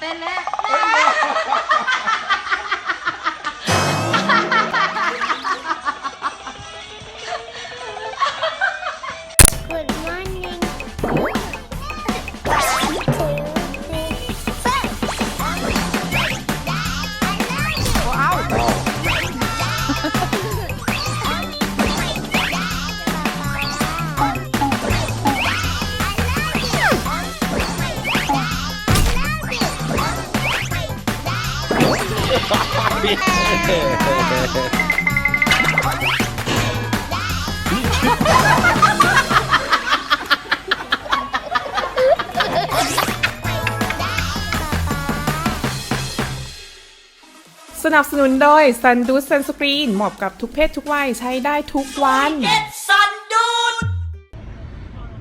เต้นแล้ว สนับสนุนโดย Sun d u Sun Screen เหมาะกับทุกเพศทุกวัยใช้ได้ทุกวัน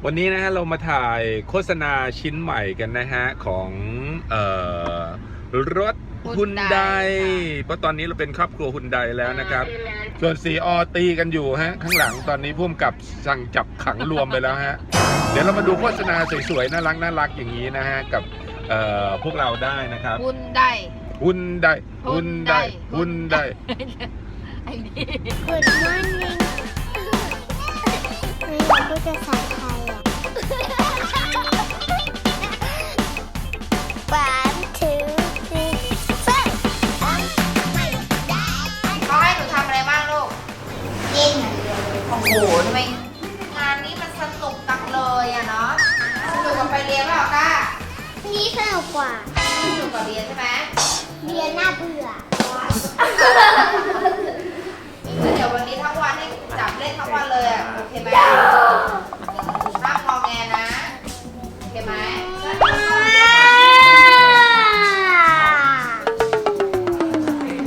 วันนี้นะฮะเรามาถ่ายโฆษณาชิ้นใหม่กันนะฮะ ของเอ่อรถ ฮุนได Hyundai เพราะตอนนี้เราเป็นครอบครัวฮุนไดแล้วนะครับ ส่วนสีออตีกันอยู่ฮะ ข้างหลังตอนนี้พุ่มกับสั่งจับขังรวมไปแล้วฮะ เดี๋ยวเรามาดูโฆษณาสวยๆ น่ารักน่ารักอย่างนี้นะฮะ กับเอ่อพวกเราได้นะครับบุญได้ฮุนไดฮุนไดฮุนไดไอ้นี่ Good morning. ไม่อยากพูดภาษาไทยอะ One, อ้โหทำไมงานนี้มันสนุกจังเลยอะเนาะสนุกกว่าไปเรียนเปล่าก้านี่สนุกกว่า สนุกกว่าเรียนใช่ไหมเรียนน่าเบื่อแล้วเดี๋ยววันนี้ทั้งวันให้จับเล่นทั้งวันเลยอะโอเคไหมห้ามงอแงนะโอเคไหม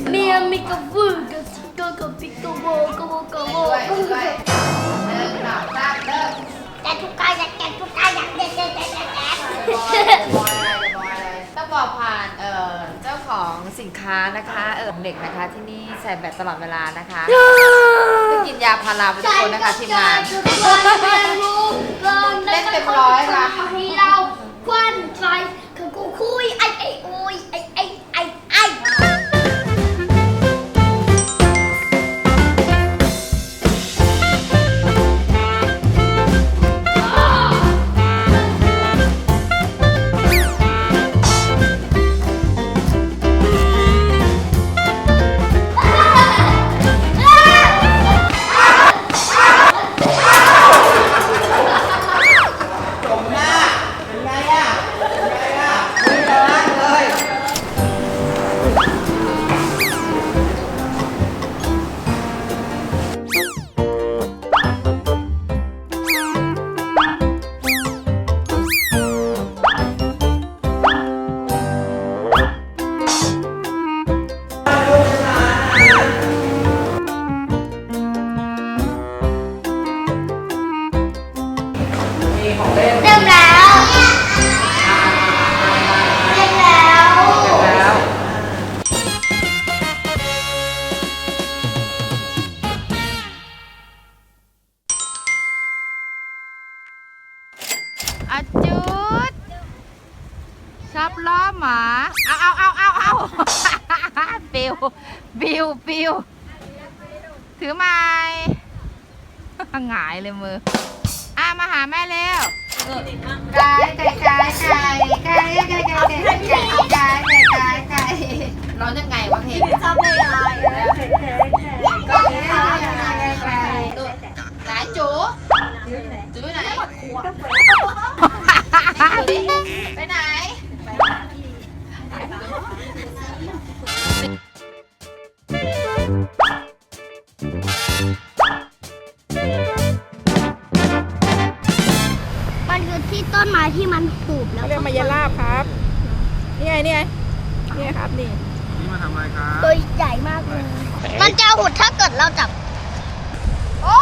เมียมีกระบือกับกระกับปิกกระโบกระโบกระโบ ทุกการอยากแกทุกการอยากเด็ดเด็ดเด็ดเด็ดบอยอะไรบอยอะไรต้องบอกผ่านเอ่อเจ้าของสินค้านะคะเออเด็กนะคะที่นี่ใส่แบตตลอดเวลานะคะไม่กินยาพาราไปทุกคนนะคะทีมงาน เล่นเต็มร้อยค่ะให้เราควันใจคือกูคุยไอ้ไอ้ อาจุดชอบล้อหมา เอาเอาเอาเอาเอาปิวปิวปิวถือไม้หงายเลยมือ อะ มาหาแม่เร็วไก่ไก่ไก่ไก่ไก่ไก่ไก่ไก่ไก่ไก่ไก่ไก่ไก่ร้องยังไงวะเพลงชอบเลยอะไรก็ไก่ไก่ไก่ไก่ไหนจูจูไหนไปไหน มันคือที่ต้นไม้ที่มันหูบแล้วเขาเรียกมายาลาบครับ นี่ไงนี่ไงนี่ไงครับนี่นี่มาทำอะไรครับ ตัวใหญ่มากเลย มันจะหุดถ้าเกิดเราจับ โอ้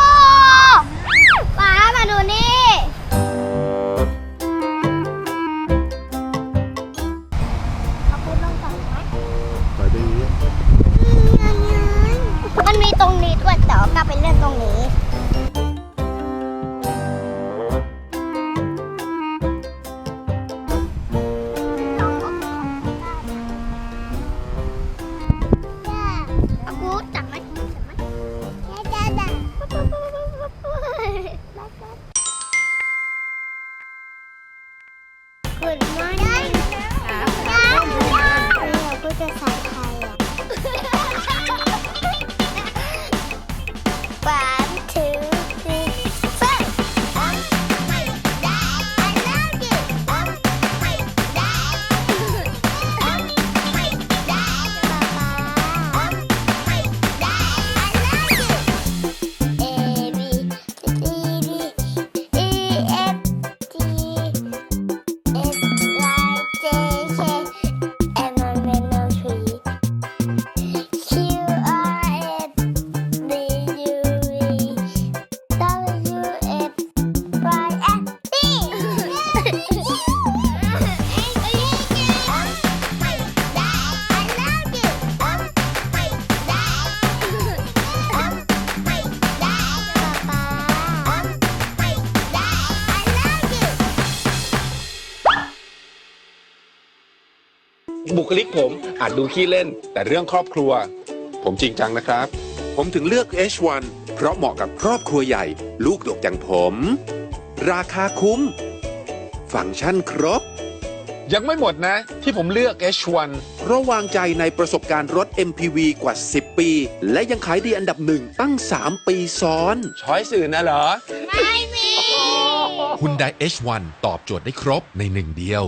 Good morning คลิกผมอาจดูขี้เล่น แต่เรื่องครอบครัว ผมจริงจังนะครับ ผมถึงเลือก H1 เพราะเหมาะกับครอบครัวใหญ่ ลูกดกอย่างผม ราคาคุ้ม ฟังก์ชันครบ ยังไม่หมดนะ ที่ผมเลือก H1 เพราะวางใจในประสบการณ์รถ MPV กว่า 10 ปี และยังขายดีอันดับหนึ่งตั้ง 3 ปีซ้อน ช้อยสื่อนะเหรอ Hyundai H1 ตอบโจทย์ได้ครบในหนึ่งเดียว